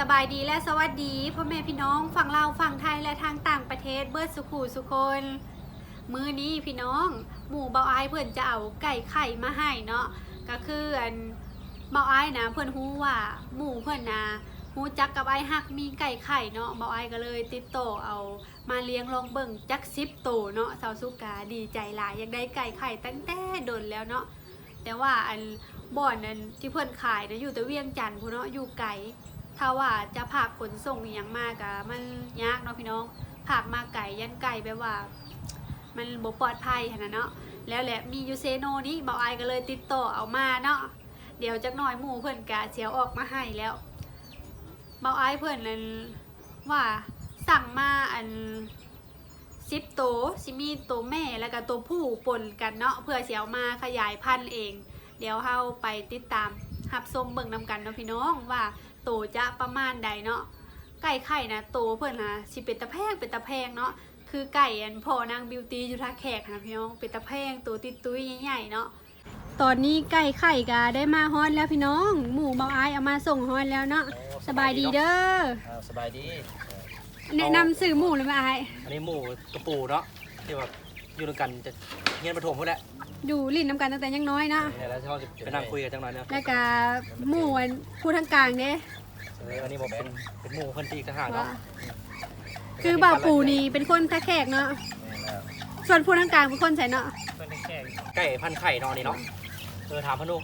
สบายดีและสวัสดีพ่อแม่พี่น้องฝั่งลาฝั่งไทยและทางต่างประเทศเบิดสุขูสุคน มื้อนี้พี่น้องหมู่เบาไอเพื่อนจะเอาไก่ไข่มาให้เนาะก็คืออันเบาอนะเพื่อนฮู้ว่าหมู่เพื่อนนะฮู้จักกับไอ้ฮักมีไก่ไข่เนาะเบาไอก็เลยติดต่อเอามาเลี้ยงลองเบิ่งจักซิปโตเนาะสาวสุกาดีใจหลายอยากได้ไก่ไข่ตั้งแต่โดนแล้วเนาะแต่ว่าอันบ่อนนั้นที่เพื่อนขายนะอยู่แต่เวียงจันทน์พูเนาะอยู่ไกล ถ้าว่าจะผากขนส่งอย่างมากอะมันยากเนาะพี่น้องผากมาไก่ยันไก่แบบว่า มันบ่ปลอดภัยขนาดเนาะแล้วแหละมียูเซโนนี่เบาไอก็เลยติดต่อเอามาเนาะเดี๋ยวจักหน่อยหมู่เพื่อนกะเสียวออกมาให้แล้วเบาไอเพื่อนนั้นว่าสั่งมาอันซิปโตวซิมีตัวแม่แล้วก็ตัวผู้ปนกันเนาะเพื่อเสียวมาขยายพันธุ์เอง เดี๋ยวเฮาไปติดตามหับชมเบิ่งนำกันเนาะพี่น้องว่า โตจะประมาณใดเนาะไก่ไข่นะโตเพื่อนนะสิเป็นตะแพงเป็นตะแพงเนาะคือไก่อันพอนางบิวตี้อยู่ท่าแขกนะพี่น้องเป็นตะแพงตัวติดตุ้ยใหญ่ๆเนาะตอนนี้ไก่ไข่ก็ได้มาฮอนแล้วพี่น้อง หมูเบาอายเอามาส่งฮอนแล้วเนาะสบายดีเด้ออ่าสบายดีแนะนำสื่อหมูเลยไหมอายอันนี้หมูกระปูเนาะที่แบบอยู่ด้วยกันจะเงียนประถมพวกแหละ อยู่ลิ้นน้ำกันตั้งแต่ยังน้อยเนาะเนี่ยแล้วเขาจะไปนั่งคุยกันจังหน่อยเนาะแล้วก็หมูอันผู้ทางกลางเด้เอออันนี้ผมเป็นเป็นหมูคนที่อีกทหารว่าเนาะคือบ่าวปูนี่เป็นคนท่าแขกเนาะส่วนผู้ทางกลางเป็นคนใส่เนาะไก่พันไข่เนาะนี่เนาะเออถามพนุ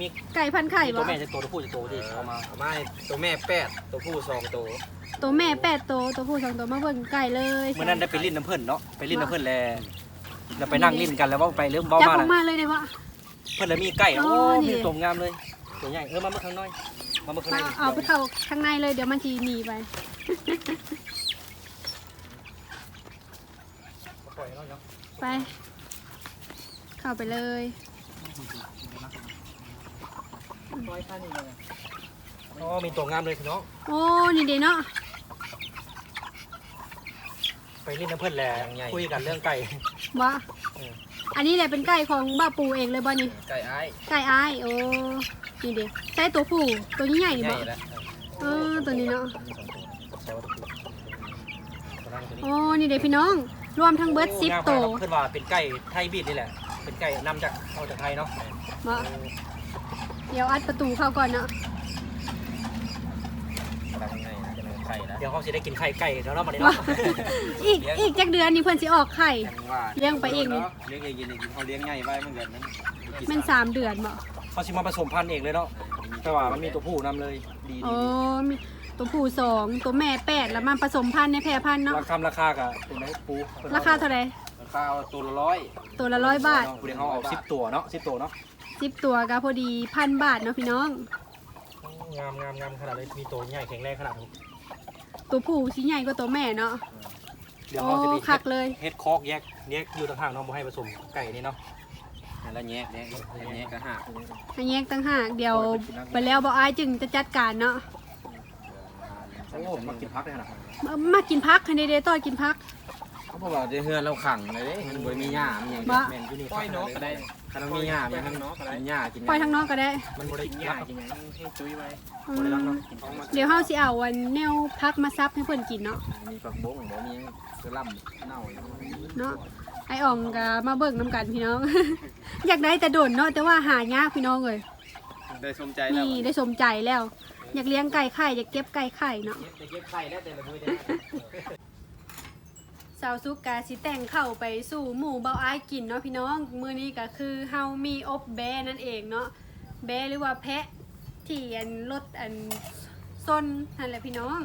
มีไก่พันไข่ตับ่วแม่จะตัวตัวผู้จะตัวที่เอามาไม่ตัวแม่แปดตัวผู้สองตัวตัวแม่แปดตัวตัวผู้สองตัวมาเบิ่งไก่เลยเมื่อนั้นได้ไปลิ้นน้ำเพิ่นเนาะไปลิ้นน้ำเพิ่นแล้ว แล้วไปนั่งลิ้นกันแล้วว่าไปเริ่มเบ้าจับมาอแล้อวกมาเลยได้บ่เพิ่นเลยมีไก่โอ้อ๋อนี่ มีตัวงามเลยตัวใหญ่เออมาเมื่อข้างน้อยมาเมื่อข้างในเอาเอาไปเข้าข้างในเลยเดี๋ยวมันสิหนีไป ปล่อยเนาะเนาะไป เข้าไปเลย อ๋อมีตัวงามเลยพี่น้องโอ้นี่เด้เนาะไปลิ้นน้ำเพิ่นแล้วคุยกันเรื่องไก่ บ่เอออันนี้แหละเป็นไก่ของบ่าวปูเองเลยบ่นี่ ไก่อ้ายไก่อ้ายโอ้นี่เด้ใช่ตัวผู้ตัวนี้ใหญ่นี่ใหบ่ญ่แล้วเออตัวนี้เนาะแต่ว่าตัวนั้นตัวนี้โอ้นี่เด้พี่น้อง รวมทั้งเบิด10โอ้ตัวงามมากครับเพื่อนว่าเป็นไก่ไทยบีดนี่แหละ เป็นไก่นำจากเอาจากไทยเนาะบ่เดี๋ยวอัดประตูเข้าก่อนเนาะ ทำไงนะจะ เป็นไข่แล้วเดี๋ยวเขาจะได้กินไข่ไก่แล้วเนาะมาเนี่ยว่าเนาะอีกอีกจักเดือนนี่เพิ่นสิออกไข่ยังว่าเลี้ยงไปเองนี่ เลี้ยงเองกินเองกินเขาเลี้ยงง่ายไว้เหมือนกันนั้นมันสามเดือนบ่เขาชิมาผสมพันธุ์เองเลยเนาะแต่ว่ามันมีตัวผู้นำเลยดีโอ้ดีมีตัวผู้สองตัวแม่แปดแล้วมันผสมพันธุ์ในแพร่พันธุ์เนาะราคาราคากับเป็นไงปูราคาเท่าไหร่ข้าวตัวละร้อยตัวละร้อยบาทปูเดี๋ยวเขาเอาสิบตัวเนาะสิบตัวเนาะสิบตัวก็พอดีพันบาทเนาะพี่น้อง งามงามงามขนาดเลยมีตัวใหญ่แข็งแรงขนาดนี้ ตัวผู้สิใหญ่กว่าตัวแม่เนาะ เดี๋ยวโอ้เขาจะมีคักเลย เฮ็ดคอกแยกแยกอยู่ต่างหากเนาะบ่ให้ผสมไก่นี่เนาะแล้วแยกแยกแล้วแยกก็หักให้แยกตั้งหากเดี๋ยวไปแล้วบ่อายจึงจะจัดการเนาะโอ้มากินพักได้ขนาดนั้นมามากินพักคันเดๆต่อยกินพัก เขาบอกว่าจะเฮือนเราขังเลยเด้มันบ่มีหญ้ามันอย่างบ่ แม่นอยู่นี่ปล่อยนกก็ได้ถ้าเรามีหญ้ามันกินหญ้ากินปล่อยทางนอกก็ได้มันบ่ได้กินหรัญ้าบกินหยังให้จุ้ยไว้อืบ่ได้รักมเนาะเดี๋ยวเฮาสิเอาวันแนวพักมาซับให้เพิ่นกินเนาะมีฝักบงบ่มีกระลำเน่าอยู่เนาะไออ่องก็มาเบิ่งน้ำกันพี่น้อง อยากได้แต่โดนเนาะแต่ว่าหายากพี่น้องเลยได้สมใจแล้วนี่ได้สมใจแล้ว อยากเลี้ยงไก่ไข่อยากเก็บไก่ไข่เนาะ จะเก็บไข่ได้แต่ละมื้อได้ สาวซุกกาสิแต่งเข้าไปสู่หมู่เบาอ้ายกินเนาะพี่น้อง มือนี้ก็คือเฮามีอบแบนั่นเองเนาะแบหรือว่าแพะที่อันรถอันซนนั่นแหละพี่น้อง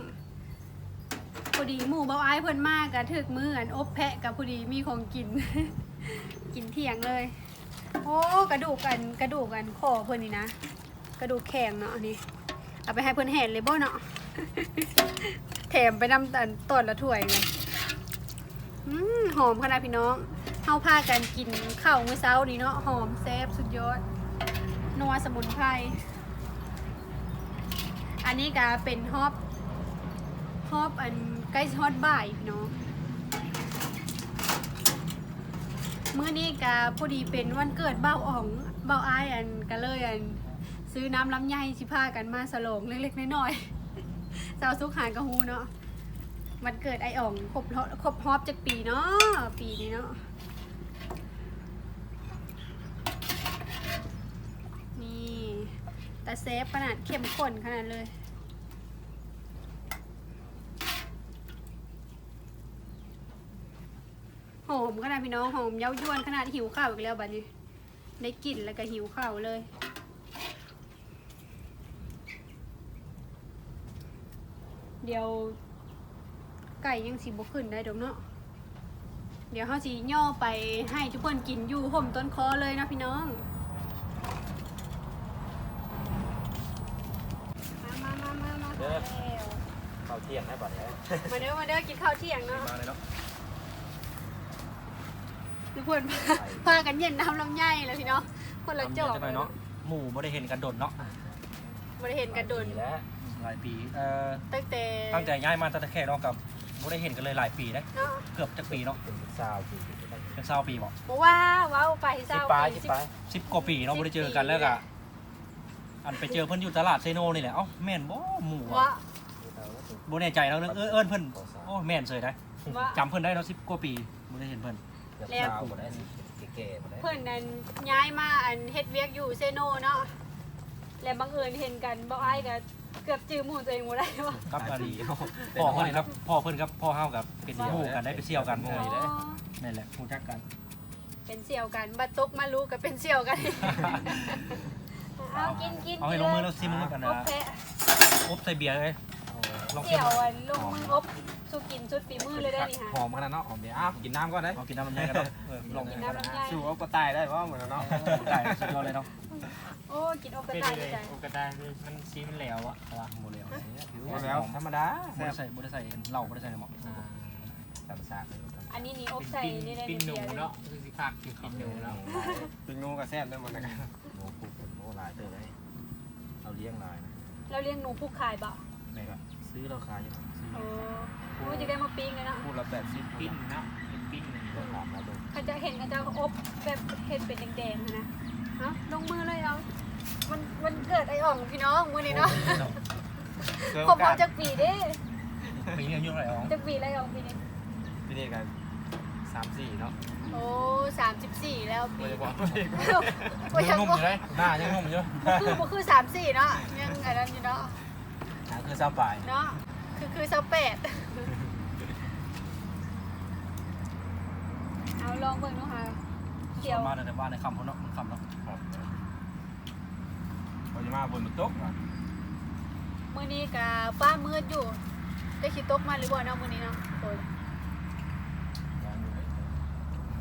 พอดีหมู่เบาอ้ายเพิ่นมากก็ถึกมืออันอบแพะกับพอดีมีของกิน กินเที่ยงเลย โอ้กระดูกอันกระดูกอันคอเพิ่นนี่นะกระดูกแข็งเนาะอันนี่เอาไปให้เพิ่นแห่นเลยบ่เนาะแถมไปนำตันต้นละถ้วยเลย อืมหอมขนาดพี่น้องเฮาพากันกินข้าวมื้อเช้าดีเนาะหอมแซ่บสุดยอดนัวสมุนไพรอันนี้ก็เป็นฮอบฮอบอันใกล้ฮอดบ่ายพี่น้องมื้อนี้ก็พอดีเป็นวันเกิดเบ้าอ่องเบ้าอ้ายอันก็เลยอัน ซื้อน้ำลำไยสิพากันมาสลองเล็กๆน้อยๆสาวสุขหากระฮูเนาะ มันเกิดไออ่องครบรอครบฮอบจากปีเนาะปีนี้เนาะนี่แต่เซฟขนาดเข้มข้นขนาดเลยหอมขนาดพี่น้องหอมเย้ายวนขนาดหิวข้าวอีกแล้วบัดนี้ ได้กลิ่นแล้วก็หิวข้าวเลยเดี๋ยว ไก่ยังสีบกขึ้นได้ดอกเนาะเดี๋ยวเขาสีย่อไปให้ทุกคนกินอยู่ห่มต้นคอเลยนะพี่น้องมามามามามาเด้อแล้วข้าวเที่ยงได้บัดนี้มาเด้อมาเด้อกินข้าวเที่ยงเนาะมาเลยเนาะทุกคนพากันเย็นน้ำลำไยแล้วพี่น้องคนละจอกทำเย็นจังหน่อยเนาะหมู่บ่ได้เห็นกันโดนเนาะไม่ได้เห็นกันโดนปีแล้วหลายปีเอ่อตั้งแต่ตั้งใจย้ายมาตั้งแต่แค่เนาะกับ บ่ได้เห็นกันเลยหลายปีนะเนาะเกือบจะปีเนาะเป็นสาวปีเป็น20ปีบ่บอกว่าว้าวไปเศสิร้าบปลายปีสิบปลาย10กว่าปีเนาะบ่ได้เจอกันแล้วก็อันไปเจอเพิ่นอยู่ตลาดเซโนนี่แหละเอ้าแม่นบ่หมู่ว่าอะบ่แน่ใจแล้วเออเอิ้นเพิ่นโอ้แม่นเสยได้ว่าจำเพิ่นได้เนาะ10กว่าปีบ่ได้เห็นเพิ่นเกือบแล้วสาวหมดได้เก๋ๆหมดได้เพื่อนนั้นย้ายมาอันเฮ็ดเวียกอยู่เซโนเนาะแล้วบังเอิญเห็นกันบอกไอ้ายก็ เกือบจื้อหมู่ตัวเองบ่ได้ว่าครับอันนี้พ่อเพิ่นครับพ่อเพิ่นครับพ่อเฮากับเป็นหมู่กันได้ไปเที่ยวกันหมู่เลยได้นั่นแหละรู้จักกัน เป็นเสี่ยวกันบัดตกมารู้ก็เป็นเสี่ยวกันเอากินกินเอาให้ลงมือแล้วซิมมือกันโอนะเคอบใส่เบียร์เลยลองชิเสี่มยวอันลงมืออบสุกินสุดฝีมือเลยได้อนี่หฮะอมขนาดเนาะหอมเดี๋ยวอ้าวกินน้ำก่อนได้ลองกินน้ำมันยังกันเนาะเออลองกินน้ำลำไยสู้เอาก็ตายได้เพราะเหมือนเนาะได้สุดยอดเลยเนาะ โอ้กินอบกระเป็นต่ายเลดียใจโอกาได้มันซีมันแล้วอะว่าโมเลลแล้วธรรมดาบ่ได้ใส่บ่ได้ใส่เหล้าบ่ได้ใส่หม้อตำซากเลยอันนี้นี่อบใส่ปิ้นนี่ได้ปิ้นหนูเดียวเลยเนาะคือสิคักคือปิ้นหนูเนาะปิ้งนูกับแซ่บได้หมดนะครับโอ้โหโอ้หลายเตยเลยเอาเลี้ยงหลายนะเราเลี้ยงหนูผู้ขายบ่แม่ก็ซื้อเราขายอยู่โอ้โหจะได้มาปิ้งเลยเนาะพูดละแปดสิบปิ้นเนาะเป็นปิ้นหนึ่งรถหอมแล้วดูเขาจะเห็นเขาจะอบแบบเห็ดเป็นแดงๆนะเอาลงมือเลยเอามันมันเกิดไอ้อ่องพี่น้องมือนี้เนาะผมเอาจากปีเด้ปีนี้อายุเท่าไหร่อ๋อจากปีอะไรอ่องปีนี้พี่นี่กันสามสี่เนาะโอ้สามสิบสี่แล้วปีไม่ได้บอกโอ้ยยังนุ่มบ่อยู่เลยหน้ายังนุ่มอยู่ คือบ่คือสามสี่เนาะยังไงนั้นอยู่เนาะหาคือซาปลายเนาะคือคือสเปดเอาลองเบิ่งเนาะค่ะ เกี่ยวมาแต่บ้านในคำเขาเนาะมันคำเนาะเขาจะมาบนมันตกว่ะมื้อนี้กะฟ้ามืดอยู่ได้คิดตกมาหรือบ่เนาะมื้อนี้เนาะโอ้ย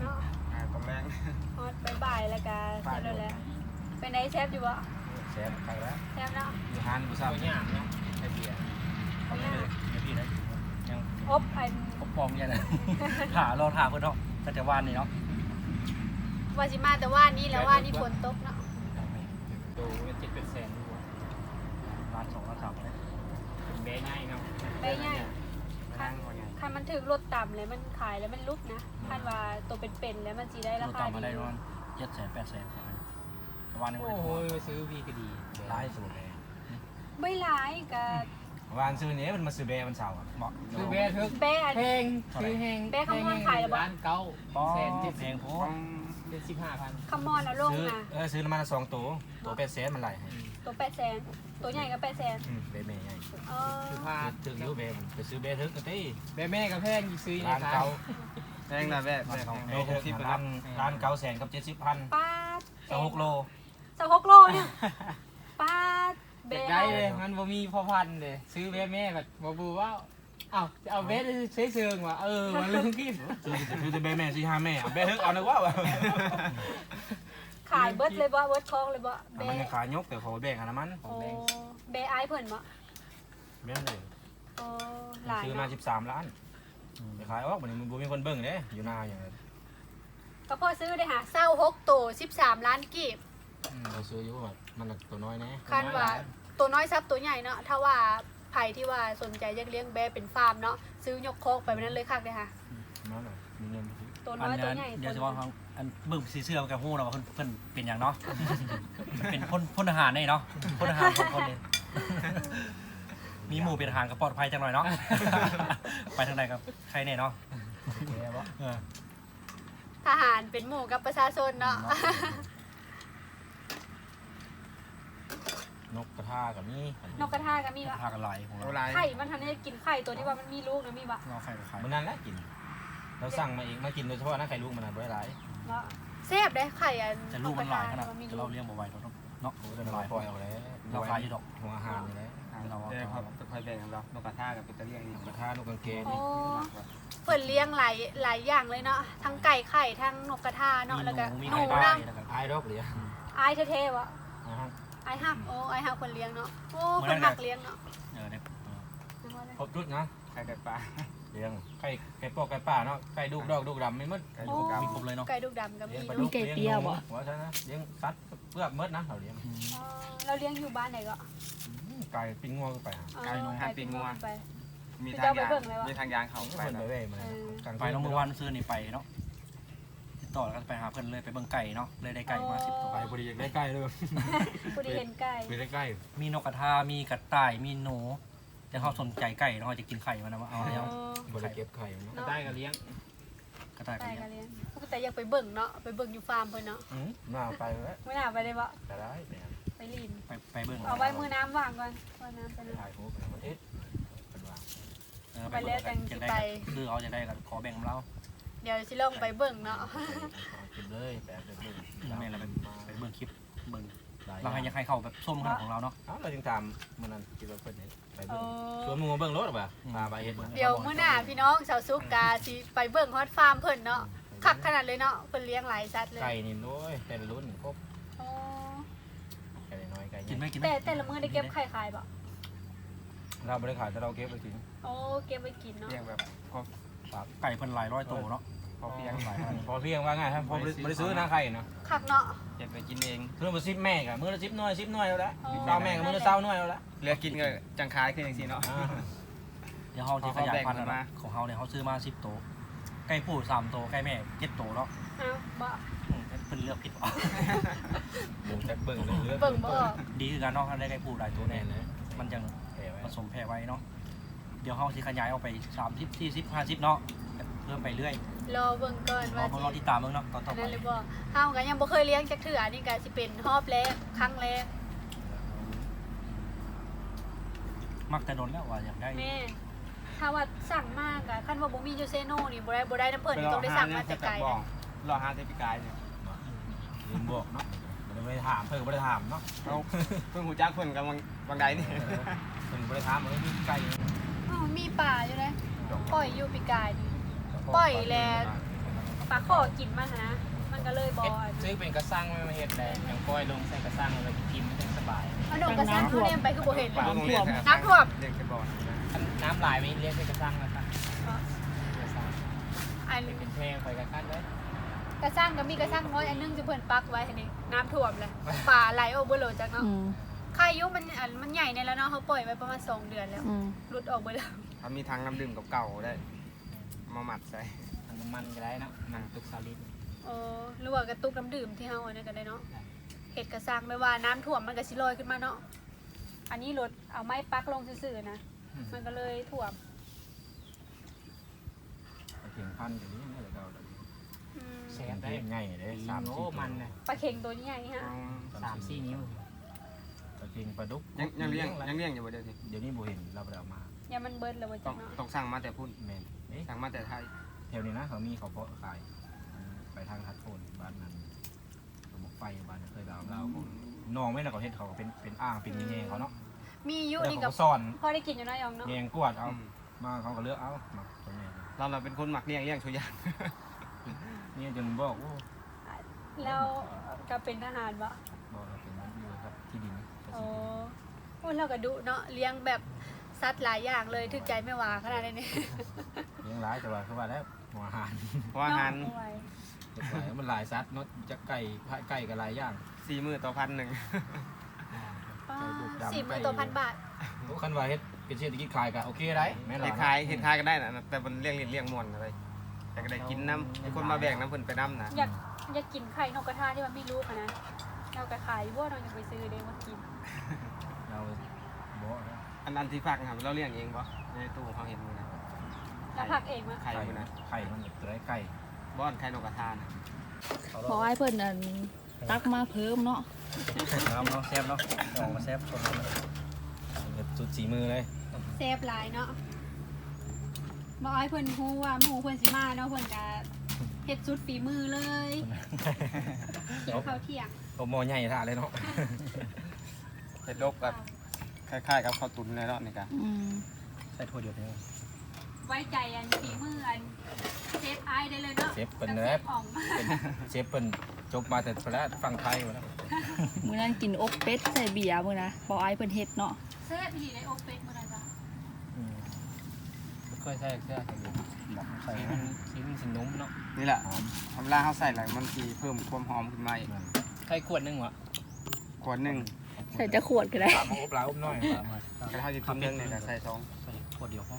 เนาะอ่าตรงแรงฮอดบ่ายๆแล้วก็เสร็จแล้วแหละเป็นไดแซ่บอยู่บ่แซ่บไปแล้วแซ่บเนาะอยู่ฮานบุษตับวย่างเนาะไอเบียร์ทำได้เลยเดี๋ยวพี่ได้ยังอบอันพบปอมยังไงถารอถาเพื่อนเนาะตั้งแต่วานนี่เนาะ ว่าสิมาแต่ว่านี่แล้วว่านี่ฝนตกเนาะดูเป็นเจ็ดเป็นแสนดูร้านสองร้านสามเลยเป็นแบง่ายเนาะไปง่ายคันคันมันถึงรถต่ำเลยมันขายแล้วมันลุกนะคันว่าตัวเป็นๆแล้วมันสิได้ราเราคาตามมาดีได้ประมาณเจ็ดแสนแปดแสนแต่วานนี่ไม่โอ้ได้โหตัวซื้อวีก็ดีร้ายสุดเลยไม่หลายก็ วานซื้อเนี้ยมันมาซื้อเบมันเสาร์อะเหมาะซื้อแบร์ทึกแบะอันแพงซื้อแพงแบร์ข้างบนขายแล้วปะร้านเก้าป้อแสนเจ็ดเพลงโพสเป็นสิบห้าพันคำมอนเอาลงซื้อนะเออซื้อน้ำมันสองตัวตัวเป็ดเซนมันไหลให้ตัวแปดแสนตัวใหญ่ก็แปดแสนอืมเบเม่ใหญ่เออคือผ้าถึงยูเบมันไปซื้อเบทึกกันตีแบร์แม่กับแพงซื้อในร้านร้านเก่าแพงนะแม่ร้าแม่นของเก่าเบทึกร้านร้านเก่าแสนกับเจ็ดสิบพันป้าดสองหกโลสองหกโลเนี่ยป้า ดแบเด็กะได้เลยมันบ่มีพอพันเลยซื้อแบร์แม่แบบบ่บูว่าเอ้าจะเอาเบสใช้เชิงว่ะเออมันลืมคิดซื้อซื้อแต่เบแม่ซื้อห้าแม่เบทึกเอาหนึ่งว่าขายเบิร์ดเลยบ่เบิร์ดคลองเลยบ่แบมันะขายยกแต่ขอแบ่งอันนั้นมันโอ้แบะไอายเพิ่นบ่แม่เลยโอ้หลายซื้อมาเนาะสิบสามล้านไปขายออกวันนี้มันบ่มีคนเบิ่งเด้อยู่นาอย่างนั้นก็พอซื้อได้หาเศร้าหกตัวสิบสามล้านกีบเราซื้ออยู่แบบ มันตัวน้อยแน่คันว่าตัวน้อยซับตัวใหญ่เนาะถ้าว่าไผ่ที่ว่าสนใจอยากเลี้ยงแบะเป็นฟาร์มเนาะซื้อยกโคกไปแบบนั้นเลยคักเลยค่ะมาหน่อยมีเงินไปซื้อตัวอัน้นอยตัวนี้ใหญ่เดี๋ยวตัจะวว่าเขาอันบึ้มสีเสื้อกับหู้เราว่าเพิ่นเพิ่นเป็นอย่างเนาะ เป็นพลพลทหารนี่เนาะพลทหารคนคนนี้มีหมู่เป็นทหารก็ปลอดภัยจังหน่อยเนาะ ไปทางใดครับใครเนี่ยเนาะแย่บ่เออทหารเป็นหมู่กับประชาชนเนาะ นกกระทากับนี่นกกระทาก็มีวะพากันไหลของโอ้เราลายไข่มันทันได้กินไข่ตัวที่ว่ามันมีลูกนะมีวะเราใครกับใครมันนั่นแหละกิน เราสั่งมาเองมากินโดยเฉพาะนะไข่ลูกมันน่ะบ่ได้หลายวะแซ่บได้ไข่อันจะลูกมันหลายขนาดกระทะจะเราเลี้ยงบ่ไหวเราต้องเนาะโอ้แต่เราปล่อยเอาแล้วเราขายอยู่ดอกหัวอาหารนี่แหละเราเออครับค่อยๆแบ่งกันเรานกกระทากับเป็นตะเลียงนี่นกกระทานกกางเกงโอ้นี่เปิดเลี้ยงหลายหลายอย่างเลยเนาะทั้งไก่ไข่ทั้งนกกระทาเนาะแล้วก็มีหไข่นูได้นะแล้วกันอายดอกเหลียอายเท่ๆวะอ่าฮะอายหักโอ้อายหักคนเลี้ยงเนาะโอ้คนหักเลี้ยงเนาะเออเนี่ยเออครบชุดนะไข่ไก่ปลาเลี้ยงไก่ไก่ปอกไก่ป่าเนาะไก่ดุกดอกดุกดำไม่หมดไก่โอ้ลูกกมีครบเลยเนาะไก่ดุกดำก็มีเลี้ยงปลาเนาะดุกเลี้ยงหนูหัวฉันนะเลี้ยงสัตว์เปลือกหมดนะเราเลี้ยงอืมอ๋อเราเลี้ยงอยู่บ้านไหนก็อืมไก่ปิ้งงัวก็ไปหาอ๋อไก่ปิ้งงัวไปมีคือทางจะเอาไปยางเบิ่งเลยวะมีทางยางเขาไปไปไปแล้วเว้ยมาเออกลางไปน้องมือวันซื้อนี่ไปเนาะ ติดต่อแล้วก็ไปหาเพื่อนเลยไปเบิ่งไก่เนาะเลยได้ไก่มาสิบตัวไปพอดีอยากได้ไก่เลยผู้ที่เห็นไก่ไปได้ไก่มีนกกระทา มีกระต่าย มีหนูแต่เขาสนใจไก่เนาะเขาจะกินไข่มันนะว่าเอาอ๋แล้วอบริเก็บไข่เนาะเนาะได้ก็เลี้ยงกระต่ายกัไก่นก็เนี่ยเลี้ยงแต่อยากไปเบิ่งเนาะไปเบิ่งอยู่ฟาร์มเพิ่นเนาะอืมน่าไปแล้วไม่น่าไปได้บ่แต่ได้เนี่ยไปลีนไปไปเบิ่งเอาไว้มือน้ำวางก่อนว่าน้ำไปเลยถ่ายรูปในประเทศเป็นว่าเออไปแล้วจังสิจะได้ไปคือเอาจะได้ก็ขอแบ่งเรา เดี๋ยวสิลองไปเบิ่งเนาะกินเลยแต่เป็นเรื่องแม่เราไปไปเบิ่งคลิปเบิ่งเราให้ยังให้เขาแบบส้มขนาดของเราเนาะอ้าวเราจึงตามมันนั่นคิดว่าเพิ่นเนี่ยไปโอ้เบิ่งชวนมึงมาเบิ่งรถหรือเปล่าพาไปเฮ็ดมาเดี๋ยวมื้อหน้าพี่น้องชาวซุกกาสิไปเบิ่งฮอดฟาร์มเพิ่นเนาะคักขนาดเลยเนาะเพิ่นเลี้ยงหลายสัตว์เลยไก่นี่โอ้ยแต่ละรุ่นครบโอ้ไก่น้อยไก่กินไหมใหญ่กินไหมแต่แต่ละมื้อได้เก็บไข่ขายบ่เราบริขายแต่เราเก็บไปกินโอ้เก็บไว้กินเนาะเลี้ยงแบบพอ ไก่เพิ่นหลายร้อยตัวเนาะพอเพียงหลายร้อยพอเพียงว่าไงครับพอบริซื้อนะไข่เนาะคักเนาะเก็บไปกินเองซื้อมาซิปแม่กับมือละซิปน้อยซิปน้อยแล้วละอ๋อเศร้าแม่กับมือละเศร้าน้อยแล้วละเหลือกินก็จังคายขึ้นอย่างนี้เนาะเดี๋ยวเขาจะขยายพันธุ์เขาแบ่งมานะของเขาเนี่ยเขาซื้อมาสิบตัวไก่ผู้สามตัวไก่แม่เจ็ดตัวเนาะเอ้าบ่อืมเพิ่นเลือกผิดว่ะหมูจากเบิ่งเลยเลือดเบิ่งบ่ออกดีคือการเนาะถ้าได้ไก่ผู้หลายตัวแน่แน่เลยมันจังแผลไว้ผสมแพร่ไว้เนาะ เดี๋ยวเขาสิขยายออกไปสามสิบสี่สิบห้าสิบเนาะเพิ่มไปเรื่อยรอเบิ่งก่อนรอว่าเพราะสิเราที่ตามเมืองเนาะตอนต่อัอนไปนั้นเลยบ่เฮาก็ยังบ่เคยเลี้ยงจักเทื่อนี่ก็สิเป็นรอบแรกครั้งแรกมักแต่โดนแล้วว่าอยากได้แม่ถ้าว่าสั่งมากอะคันว่าบ่มียูเซโน่นี่บ่ได้บ่ได้น้ำเพิ่นนี่ต้องได้สั่งมาแต่ไกลบอกนะรอห้าเทปิกายเนี่ยลืมบอกเนาะไม่ได้ถามเพิ่งไม่ได้ถามเนาะเขาเพิ่งหูจักเพิ่นกำลังบางใดนี่เพิ่งไม่ได้ถามมันมีไก่อ้าว มีป่าอยู่เลยปล่อยอยู่ปีกายนี่ปล่อยแล้วปลาขอกินมาหามันก็เลยบ่เฮ็ดซื้อเป็นกระซังไม่มาเฮ็ดเลยอย่างปล่อยลงใส่กระซังแล้วก็กินไม่ได้สบายเอาหนมกระซังเขาเล่มไปคือบ่เห็นเลยโรงเรียนน้ำท่วมเลี้ยงแค่บ่ออันน้ำหลายไม่เรียกใส่กระซังแล้วค่ะกระซังอันเป็นเพลงไปกระคันเลยกระซังก็มีกระซังน้อยอันนึงจะเพิ่นปักไว้อันนี้น้ำท่วมเลยป่าไหลออกเบ่โหลจักเนาะ อืม ไข่ยุมันอันมันใหญ่ในแล้วเนาะเขาปล่อยไว้ประมาณสองเดือนแล้วอืมหลุดออกไปแล้วเขามีทางน้ำดื่มเก่าๆได้มาหมัดใส่ทางน้ำมันก็ได้นะน้ำตุกซาลิดโอ้หรือว่ากระตุกน้ำดื่มที่เฮาอันนั้นก็ได้เนาะเห็ดกระซังไม่ว่าน้ำท่วมมันก็สิลอยขึ้นมาเนาะอันนี้รถเอาไม้ปักลงซื่อๆนะมันก็เลยท่วมเพียงพันอย่างนี้อะไรก็อืมแสเพียบงได้ได้ง่ายเลยสามโอ้สี่มันนะปลาเข็งตัวใหญ่ฮะ สามสี่นิ้ว ตะเพียงปลาดุกยังยังเลี้ยงยังเลี้ยงอยู่บ่เดี๋ยวนี้เดี๋ยวนี้บ่เห็นเราไปเอามาอย่ามันเบิดเลยว่าต้จัองงเนาะต้องสั่งมาแต่พุ่นแมนเอ๊ะสั่งมาแต่ไทยแถวนี้นะเขามีเขาเพาะขายไปทางทัดโคนบ้านนั้นสมกไฟบ้านนั้นเคยเราเราน้องไม่นะเขาเห็นเขาเป็นเป็นอ่างเป็นแง่เขาเนาะมีอยู่แล้วนี่เขากับก็ซ่อนพอได้กินอยู่เนาะยองเนาะแงงกวดเอาอืมมาเขาก็เลือกเอามาตัวนี้เราเราเป็นคนหมักเลี้ยงเลี้ยงชุยางนี่จนบอกโอ้ แล้วก็เป็นทหารบ่บอกเราเป็นอยู่ครับที่ดิน โอ้โอ้เราก็ดุเนาะเลี้ยงแบบสัตว์หลายอย่างเลยถึกใจไม่ว่าขนาดนี้เลี้ยงร้ายแต่ว่าคือว่าแล้วหัวอาหารเพราะว่าอาหารเนะเอาไว้เด็กหลายมันหลายซัดเนาะจะไก่พะไก่กับหลายอย่างสี่มือต่อพันหนึ่งป้าไก่ดุดำสี่หมื่นไก่ตัวพันบาททุกคันว่าเฮ็ดเป็นเศรษฐกิจขายก็โอเคได้แม่นเห็ดคายเห็ดคายก็ได้นะแต่มันเลี้ยงเลี้ยงเลี้ยงมวนอะไรแต่ก็ได้กินน้ำมีคนมาแบ่งน้ำเพิ่นไปน้ำนะอยากอยากกินไข่นกกระทาที่มันไม่รู้อะนะ เขาก็ขายบ่เรายังไปซื้อเด้มากินเราบ้อันอันที่ฝักครับเราเลี้ยงเองปะในตู้เขาเห็นมือนะแล้วผักเองมั้ยไข่มือนะไข่มันเหลืไก่บ้อนไข่นกกระทานะบอไอ้เพิ่นนั่นตักมาเพิ่มเนาะน้ำเนาะแซ่บเนาะออกมาแซ่บชนกันเลยจุดสีมือเลยเซฟหลายเนาะบอกให้เพิ่นฮู้ว่าหมู่เพิ่นสิมาเนาะเพิ่นก็เฮ็ดสุดฝีมือเลยเกี่ยขาวเที่ยง โม้ใหญ่ท่าเลยเนาะ เห็ดลกแบบคล้ายๆกับข้าวตุ๋นเลยเนาะนี่กะอืใส่ถั่วเดียวไปเลย ไว้ใจอันฝีมืออันเซฟไอาได้เลยเนาะเซฟเปิ้นเนื้อ ซฟอ่เป็นฟเปิ้นจบมาแต่ไปแล้วฟังไทยหมดแล้วมื้อนั้นกินอกเป็ดใส่เบียร์มื้อนะบ่อายเพิ่นเฮ็ดเนาะเซฟอีหลีเลยอกเป็ดมื่ไร่ปเคยใส่เสื้อกันอยู่บอใส่สีมันสีมันสีนุ่มเนาะนี่แหละทำลาเขาใส่อะไรมันทีเพิ่มความหอมขึ้นมาอีก ใส่ขวดหนึ่งวะขวดหนึ่งใส่จะขวดก็ได้สาอบลาอุบน้อยกระทะจิ้มเนื้อเนี่ยใส่สองใส่ขวดเดียวพอ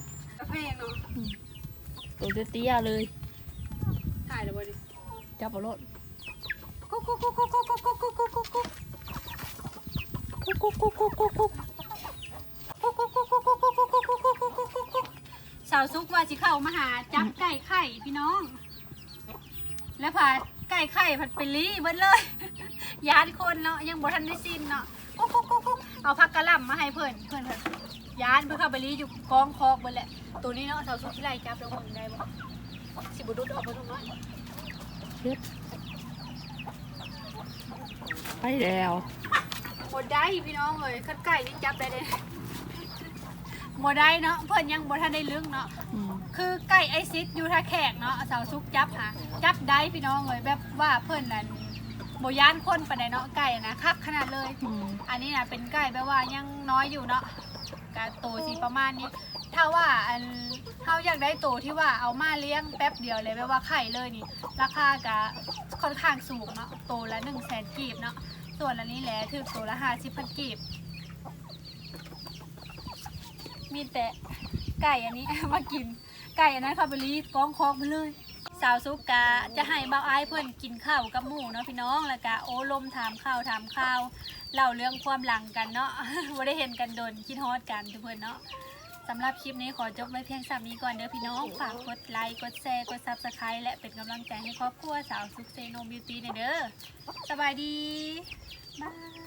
ตัวเตี้ยเลย ถ่ายเลยบ่ดิจับเลารถกุ๊กกุ๊กกุ๊กกุ๊กกุ๊กกุ๊กกุ๊กกุ๊กกุ๊กกุ๊กกุ๊กกุ๊กกุ๊กกุ๊กกุ๊กสาวซุกว่าสิเข้ามาหาจับไก่ไข่พี่น้อง แล้วพาไก่ไข่ผัดไปลี่เบิดเลย ยานคนเนาะยังบ่ทันได้สิ้นเนาะกุ๊กกุ๊กกุ๊กกุ๊กเอาผักกะหล่ำมาให้เพิ่นเพิ่นเพิ่นยานเพิ่นเข้าไปรีอยู่กองคอกเบิดแหละตัวนี้เนาะเสาสุดที่ไรจับแล้วมึงได้บ่สิบ่ดุดออกบ่ตรงน้อยไปแล้วบ่ได้พี่น้องเอ้ยคันไก่นี่จับได้เลยบ่ได้เนาะเพิ่นยังบ่ทันได้ลึกเนาะอืมคือไก่ไอซิดอยู่ท่าแขกเนาะสาวซุกจับหาจับได้พี่น้องเลยแบบว่าเพื่อนนั้น โบย่านคนปานใดเนาะไก่นะคักขนาดเลย อืมอันนี้นะเป็นไก่แบบว่ายังน้อยอยู่เนาะกะโตสีประมาณนี้ ถ้าว่าอันเขาอยากได้โตที่ว่าเอามาเลี้ยงแป๊บเดียวเลยแบบว่าไข่เลยนี่ ราคากะค่อนข้างสูงเนาะโตละหนึ่งแสนกีบเนาะส่วนอันนี้แหละถือโตละห้าสิบพันกีบ มีแต่ไก่อันนี้ มากิน ไก่อันนั้นเขาไปรีดกองคอกไปเลย สาวซุกกะจะให้เบาอ้ายเพื่อนกินข้าวกับหมูเนาะพี่น้องแล้วกะโอ้ลมถามข้าวถามข้าวเล่าเรื่องความหลังกันเนาะว่าได้เห็นกันโดนคิดฮอดกันทุกคนเนาะสำหรับคลิปนี้ขอจบไว้เพียงสามนี้ก่อนเด้อพี่น้อง ฝากกดไลค์กดแชร์กดซับสไครต์และเป็นกำลังใจให้ครอบครัวสาวซุกเซโนบิวตี้เด้อสบายดีบาย